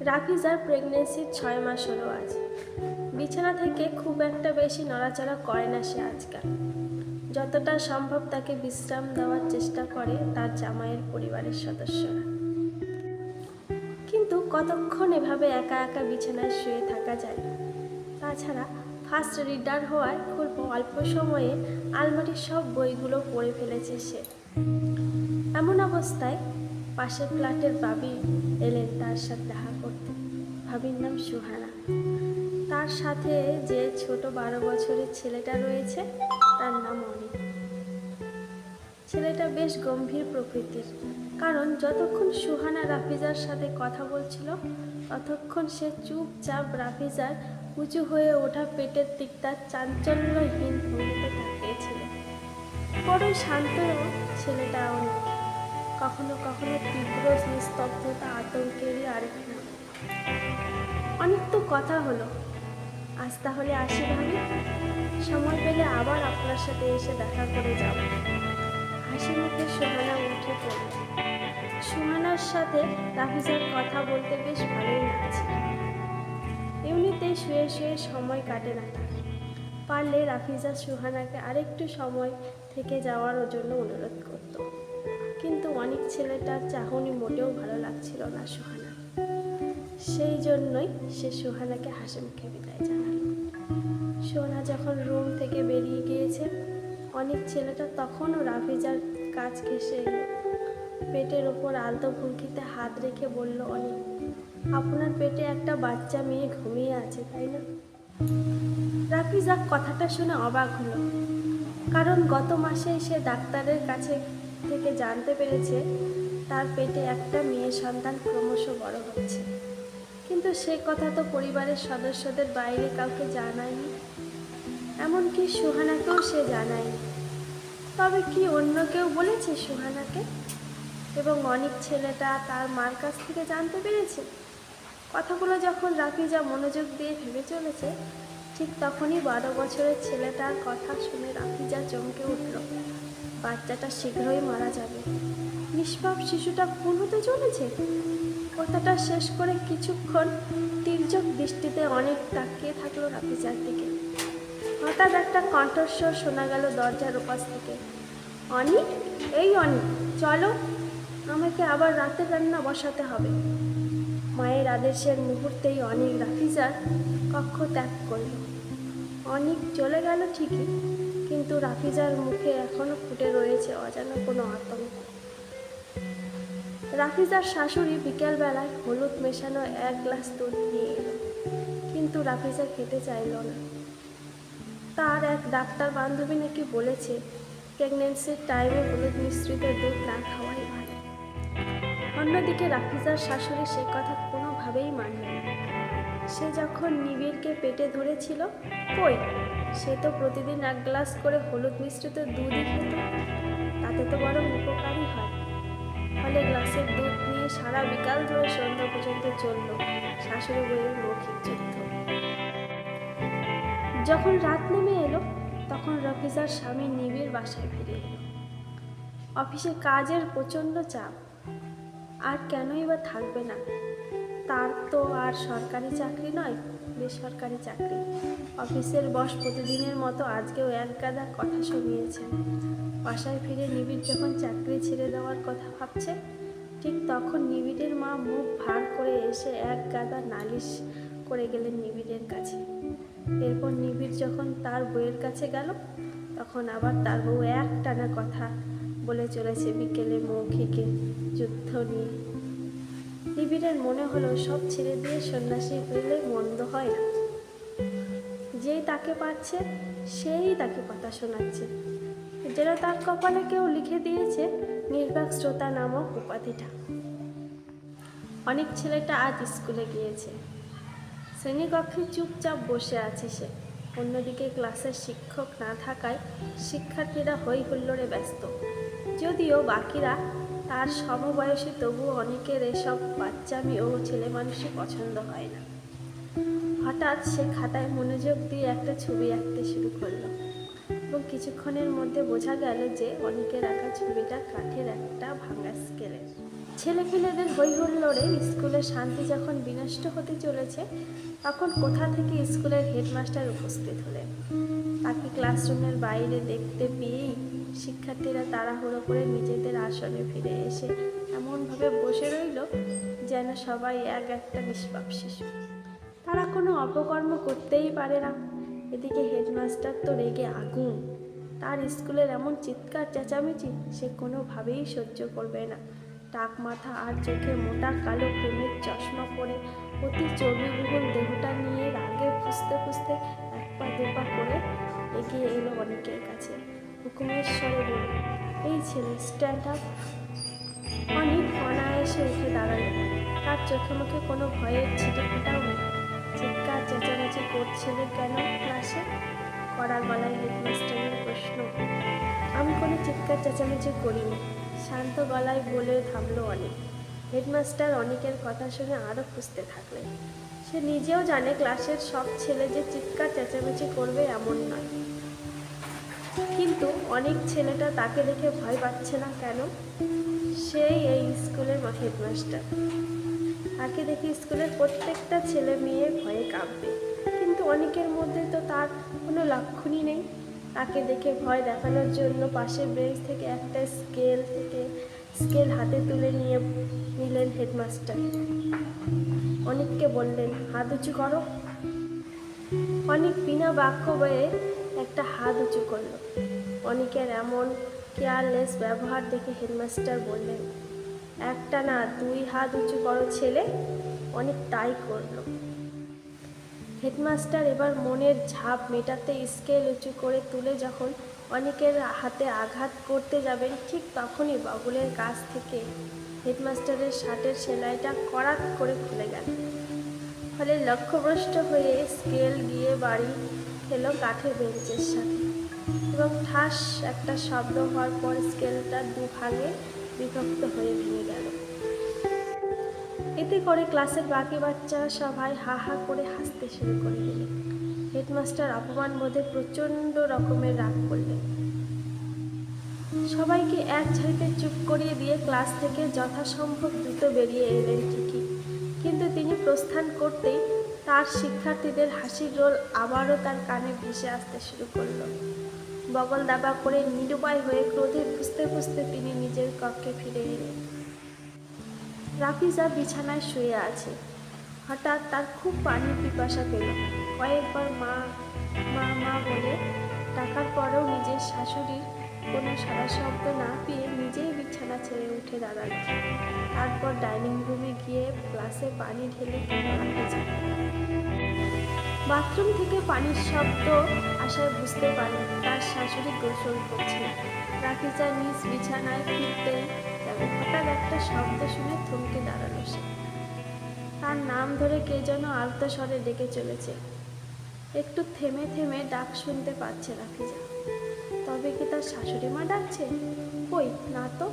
রাফিজার প্রেগনেন্সির ছয় মাস হলো আজ বিছানা থেকে খুব একটা বেশি নড়াচড়া করে না সে আজকাল। যতটা সম্ভব তাকে বিশ্রাম দেওয়ার চেষ্টা করে তার জামাইয়ের পরিবারের সদস্যরা। কিন্তু কতক্ষণ এভাবে একা একা বিছানায় শুয়ে থাকা যায়? তাছাড়া ফার্স্ট রিডার হওয়ায় খুব অল্প সময়ে আলমারির সব বইগুলো পড়ে ফেলেছে সে। এমন অবস্থায় পাশের ফ্ল্যাটের বাবি এলেন তার সাথে দেখা করতে। ভাবির নাম সুহানা। তার সাথে যে ছোট বারো বছরের ছেলেটা রয়েছে, তার নাম অনিক ছেলেটা বেশ গম্ভীর প্রকৃতির। কারণ যতক্ষণ সুহানা রাফিজার সাথে কথা বলছিল, ততক্ষণ সে চুপচাপ রাফিজার উঁচু হয়ে ওঠা পেটের দিকটা চাঞ্চল্যহীন ভঙ্গিতে তাকিয়েছিল। বড়ই শান্ত ছেলেটা অনেক কখনো কখনো তীব্র নিস্তব্ধতা আতঙ্কেরই আরেক নাম অনেক তো কথা হলো। আজ তাহলে আসি ভাবি সময় পেলে আবার আপনার সাথে এসে দেখা করে যাব। হাসি মুখে সোহানা উঠে পড়ল। সোহানার সাথে রাফিজার কথা বলতে বেশ ভালোই লাগছে। এমনিতেই শুয়ে শুয়ে সময় কাটে না পারলে রাফিজা সুহানাকে আরেকটু সময় থেকে যাওয়ার জন্য অনুরোধ করত। কিন্তু অনেক ছেলেটার চাহনি মোটেও ভালো লাগছিল না সুহানা। সেই জন্যই সে সুহানাকে মুখে বিদায় জানালো। সোহানা যখন রুম থেকে বেরিয়ে গিয়েছে, অনেক ছেলেটা তখনও রাফিজার কাজ ঘেসে এলো। পেটের ওপর আলতো ভুলকিতে হাত রেখে বলল অনেক আপনার পেটে একটা বাচ্চা মেয়ে ঘুমিয়ে আছে, তাই না? রাফিজা কথাটা শুনে অবাক হলো। কারণ গত মাসে সে ডাক্তারের কাছে থেকে জানতে পেরেছে, তার পেটে একটা মেয়ে সন্তান ক্রমশ বড় হচ্ছে। কিন্তু সে কথা তো পরিবারের সদস্যদের বাইরে কাউকে জানায়নি। এমনকি সুহানাকেও সে জানায়নি। তবে কি অন্য কেউ বলেছে সুহানাকে? এবং অনেক ছেলেটা তার মার কাছ থেকে জানতে পেরেছে? কথাগুলো যখন রাফিজা মনোযোগ দিয়ে ভেবে চলেছে ঠিক তখনই বারো বছরের ছেলেটার কথা শুনে রাফিজা চমকে উঠল। বাচ্চাটা শীঘ্রই মারা যাবে। নিষ্পাপ শিশুটা খুন হতে চলেছে? কথাটা শেষ করে কিছুক্ষণ তির্যক দৃষ্টিতে অনেক তাকিয়ে থাকল রাফিজার দিকে। হঠাৎ একটা কণ্ঠস্বর শোনা গেল দরজার ওপাশ থেকে। অনি এই অনি চলো। আমাকে আবার রাতে রান্না বসাতে হবে। মায়ের আদেশের মুহূর্তেই অনেক রাফিজার কক্ষ ত্যাগ করল। অনেক চলে গেল ঠিকই, কিন্তু রাফিজার মুখে এখনও ফুটে রয়েছে অজানা কোনো আতঙ্ক। রাফিজার শাশুড়ি বিকেলবেলায় হলুদ মেশানো এক গ্লাস দুধ নিয়ে এলো, কিন্তু রাফিজা খেতে চাইল না। তার এক ডাক্তার বান্ধবী নাকি বলেছে প্রেগনেন্সির টাইমে হলুদ মিশ্রিত দুধ না খাওয়াই অন্যদিকে রাফিজার শাশুড়ি সে কথা কোনোভাবেই মানল না। সে যখন নিবিড়কে পেটে ধরেছিল, কই? সে তো প্রতিদিন এক গ্লাস করে হলুদ মিশ্রিত দুধই খেত। তাতে তো বরং উপকারী হয়। ফলে গ্লাসের দুধ নিয়ে সারা বিকাল ধরে সন্ধ্যা পর্যন্ত চলল শাশুড়ি বইয়ের মৌখিক যুদ্ধ। যখন রাত নেমে এলো, তখন রফিজার স্বামী নিবিড় বাসায় ফিরে এলো। অফিসে কাজের প্রচণ্ড চাপ। আর কেনই বা থাকবে না? তার তো আর সরকারি চাকরি নয়, বেসরকারি চাকরি। অফিসের বস প্রতিদিনের মতো আজকেও এক গাদা কথা শুনিয়েছেন। বাসায় ফিরে নিবিড় যখন চাকরি ছেড়ে দেওয়ার কথা ভাবছে, ঠিক তখন নিবিড়ের মা মুখ ভার করে এসে এক গাদা নালিশ করে গেলেন নিবিড়ের কাছে। এরপর নিবিড় যখন তার বউয়ের কাছে গেল, তখন আবার তার বউ এক টানা কথা বলে চলেছে বিকেলে মৌখিকে যুদ্ধ নিয়ে। নিবিড়ের মনে হলো, সব ছেড়ে দিয়ে সন্ন্যাসী হইলে মন্দ হয় না। যেই তাকে পাচ্ছে, সেই তাকে কথা শোনাচ্ছে। যেন তার কপালে কেউ লিখে দিয়েছে, নির্বাক শ্রোতা নামক উপাধিটা। অনেক ছেলেটা আজ স্কুলে গিয়েছে। শ্রেণীকক্ষে চুপচাপ বসে আছে সে। অন্যদিকে ক্লাসের শিক্ষক না থাকায় শিক্ষার্থীরা হই হুল্লোড়ে ব্যস্ত। যদিও বাকিরা তার সমবয়সী তবুও অনেকের এসব বাচ্চামি ও ছেলে মানুষই পছন্দ হয় না। হঠাৎ সে খাতায় মনোযোগ দিয়ে একটা ছবি আঁকতে শুরু করল এবং কিছুক্ষণের মধ্যে বোঝা গেল যে অনেকের আঁকা ছবিটা কাঠের একটা ভাঙা স্কেলের ছেলেপেলেদের হই হুল্লোড়ে স্কুলের শান্তি যখন বিনষ্ট হতে চলেছে, তখন কোথা থেকে স্কুলের হেডমাস্টার উপস্থিত হলেন? তাকে ক্লাসরুমের বাইরে দেখতে পেয়েই শিক্ষার্থীরা তাড়াহুড়ো করে নিজেদের আসনে ফিরে এসে এমনভাবে বসে রইল যেন সবাই এক একটা নিষ্পাপ শিশু। তারা কোনো অপকর্ম করতেই পারে না। এদিকে হেডমাস্টার তো রেগে আগুন। তার স্কুলের এমন চিৎকার চেঁচামেচি সে কোনোভাবেই সহ্য করবে না। টাক মাথা আর চোখে মোটা কালো প্রেমের চশমা পরে অতি চর্বিবহুল দেহটা নিয়ে রাগে ফুসতে ফুসতে এক পা দু পা করে এগিয়ে এলো অনেকের কাছে। হুকুমের স্বরে বলল, এই ছেলে স্ট্যান্ড আপ অনেক অনায়াসে উঠে দাঁড়াল। তার চোখে মুখে কোনো ভয়ের ছিটে নেই। চিৎকার, চেঁচামেচি করছিলে কেন ক্লাসে কড়ার গলায় হেডমাস্টারের প্রশ্ন। আমি কোনো চিৎকার, চেঁচামেচি করিনি। শান্ত গলায় বলে থামলো অনেক। হেডমাস্টার অনেকের কথা শুনে আরও খুঁজতে থাকলেন। সে নিজেও জানে ক্লাসের সব ছেলে যে চিৎকার, চেঁচামেচি করবে এমন নয়। কিন্তু অনেক ছেলেটা তাকে দেখে ভয় পাচ্ছে না কেন? সেই এই স্কুলের হেডমাস্টার তাকে দেখে স্কুলের প্রত্যেকটা ছেলে মেয়ে ভয়ে কাঁপবে। কিন্তু অনেকের মধ্যে তো তার কোনো লক্ষণই নেই। তাকে দেখে ভয় দেখানোর জন্য পাশের বেঞ্চ থেকে একটা স্কেল থেকে স্কেল হাতে তুলে নিয়ে নিলেন হেডমাস্টার অনেককে বললেন, হাত উঁচু করো। অনেক বিনা বাক্য বয়ে একটা হাত উঁচু করল। অনেকের এমন কেয়ারলেস ব্যবহার দেখে হেডমাস্টার বললেন, একটা না দুই হাত উঁচু করো ছেলে। অনেক তাই করল। হেডমাস্টার এবার মনের ঝাঁপ মেটাতে স্কেল উঁচু করে তুলে যখন অনেকের হাতে আঘাত করতে যাবেন, ঠিক তখনই বগলের কাছ থেকে হেডমাস্টারের শার্টের সেলাইটা কড়াক করে খুলে গেল। ফলে লক্ষ্যভ্রষ্ট হয়ে স্কেল গিয়ে বাড়ি খেলো কাঠের বেঞ্চের সাথে। এবং ঠাস একটা শব্দ হওয়ার পর স্কেলটা দুভাগে বিভক্ত হয়ে ভেঙে গেল। এতে করে ক্লাসের বাকি বাচ্চারা সবাই হা হা করে হাসতে শুরু করে দিলেন হেডমাস্টার অপমান বোধে প্রচণ্ড রকমের রাগ করলেন। সবাইকে এক ঝাড়িতে চুপ করিয়ে দিয়ে ক্লাস থেকে যথাসম্ভব দ্রুত বেরিয়ে এলেন ঠিকই। কিন্তু তিনি প্রস্থান করতেই তার শিক্ষার্থীদের হাসির রোল আবারও তার কানে ভেসে আসতে শুরু করল। বগল দাবা করে নিরুপায় হয়ে ক্রোধে ফুসতে ফুসতে তিনি নিজের কক্ষে ফিরে এলেন। রাফিজা বিছানায় শুয়ে আছে। হঠাৎ তার খুব পানির পিপাসা পেল। কয়েকবার মা মা মা বলে টাকার পরেও নিজের শাশুড়ির কোনো সারা শব্দ না পেয়ে নিজেই বিছানা ছেড়ে উঠে দাঁড়াল। তারপর ডাইনিং রুমে গিয়ে গ্লাসে পানি ঢেলে বাথরুম থেকে পানির শব্দ আসায় বুঝতে পারে তার শাশুড়ি গোসল করছে। রাফিজা নিজ বিছানায় ফিরতেই যাবে। হঠাৎ একটা শব্দ শুনে থমকে দাঁড়াল সে। তার নাম ধরে কে যেন আলতো স্বরে ডেকে চলেছে। একটু থেমে থেমে ডাক শুনতে পাচ্ছে রাফিজা তবে কি তার শাশুড়ি মা ডাকছে? কই, না তো।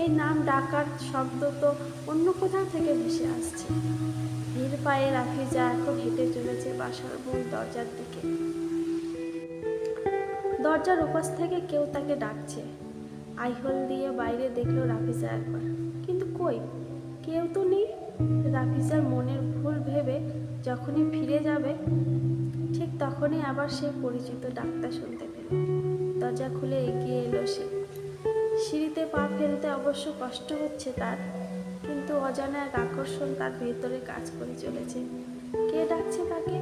এই নাম ডাকার শব্দ তো অন্য কোথাও থেকে ভেসে আসছে। ধীর পায়ে রাফিজা এখন হেঁটে চলেছে বাসার মূল দরজার দিকে। দরজার উপাস থেকে কেউ তাকে ডাকছে। আইহল দিয়ে বাইরে দেখল রাফিজা একবার। কিন্তু কই? কেউ তো নেই। রাফিজার মনের ভুল ভেবে যখনই ফিরে যাবে, ঠিক তখনই আবার সে পরিচিত ডাক্তার শুনতে পেল। দরজা খুলে এগিয়ে এলো সে। সিঁড়িতে পা ফেলতে অবশ্য কষ্ট হচ্ছে তার। কিন্তু অজানা এক আকর্ষণ তার ভেতরে কাজ করে চলেছে। কে ডাকছে তাকে?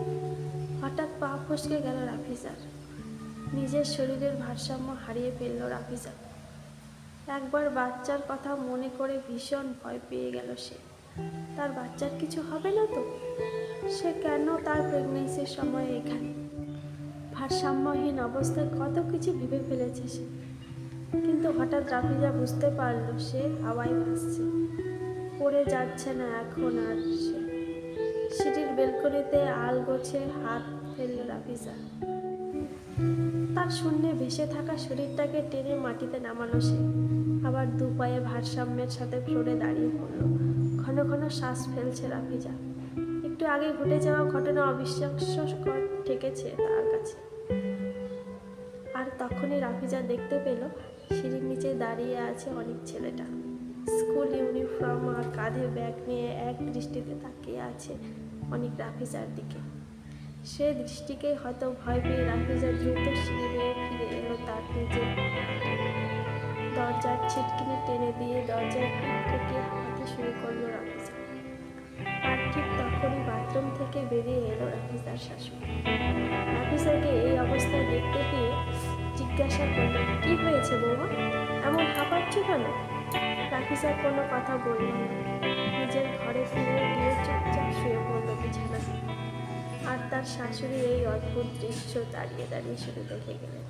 হঠাৎ পা ফসকে গেল রাফিজার। নিজের শরীরের ভারসাম্য হারিয়ে ফেলল রাফিজা। একবার বাচ্চার কথা মনে করে ভীষণ ভয় পেয়ে গেল সে। তার বাচ্চার কিছু হবে না তো? সে কেন তার প্রেগনেন্সির সময় এখানে? ভারসাম্যহীন অবস্থায় কত কিছু ভেবে ফেলেছে সে। কিন্তু হঠাৎ রাফিজা বুঝতে পারল সে হাওয়ায় ভাসছে। পড়ে যাচ্ছে না এখন আর সে। সিঁড়ির বেলকনিতে আল গোছে হাত ফেলল রাফিজা। তার শূন্যে ভেসে থাকা শরীরটাকে টেনে মাটিতে নামালো সে। আবার দু পায়ে ভারসাম্যের সাথে ফ্লোরে দাঁড়িয়ে পড়ল। ঘন ঘন শ্বাস ফেলছে রাফিজা। একটু আগে ঘটে যাওয়া ঘটনা অবিশ্বাস্যকর ঠেকেছে তার কাছে। আর তখনই রাফিজা দেখতে পেল, সিঁড়ির নিচে দাঁড়িয়ে আছে অনেক ছেলেটা। স্কুল ইউনিফর্ম আর কাঁধে ব্যাগ নিয়ে এক দৃষ্টিতে তাকিয়ে আছে অনেক রাফিজার দিকে। সে দৃষ্টিকেই হয়তো ভয় পেয়ে রাফিজা দ্রুত সিঁড়ি ফিরে এলো তার নিজের। দরজার ছিটকিনি টেনে দিয়ে দরজার পিঠ থেকে হাঁপাতে শুরু করল রাফিজা। আর ঠিক তখনই বাথরুম থেকে বেরিয়ে এলো রাফিজার শাশুড়ি। রাফিজাকে এই অবস্থায় দেখতে পেয়ে জিজ্ঞাসা করল, কি হয়েছে বৌমা? এমন হাঁপাচ্ছ কেন? রাফিজা কোনো কথা বলল না। নিজের ঘরে ফিরে গিয়ে চুপচাপ শুয়ে পড়ল বিছানা আর তার শাশুড়ি এই অদ্ভুত দৃশ্য দাঁড়িয়ে দাঁড়িয়ে শুধু দেখে গেলেন।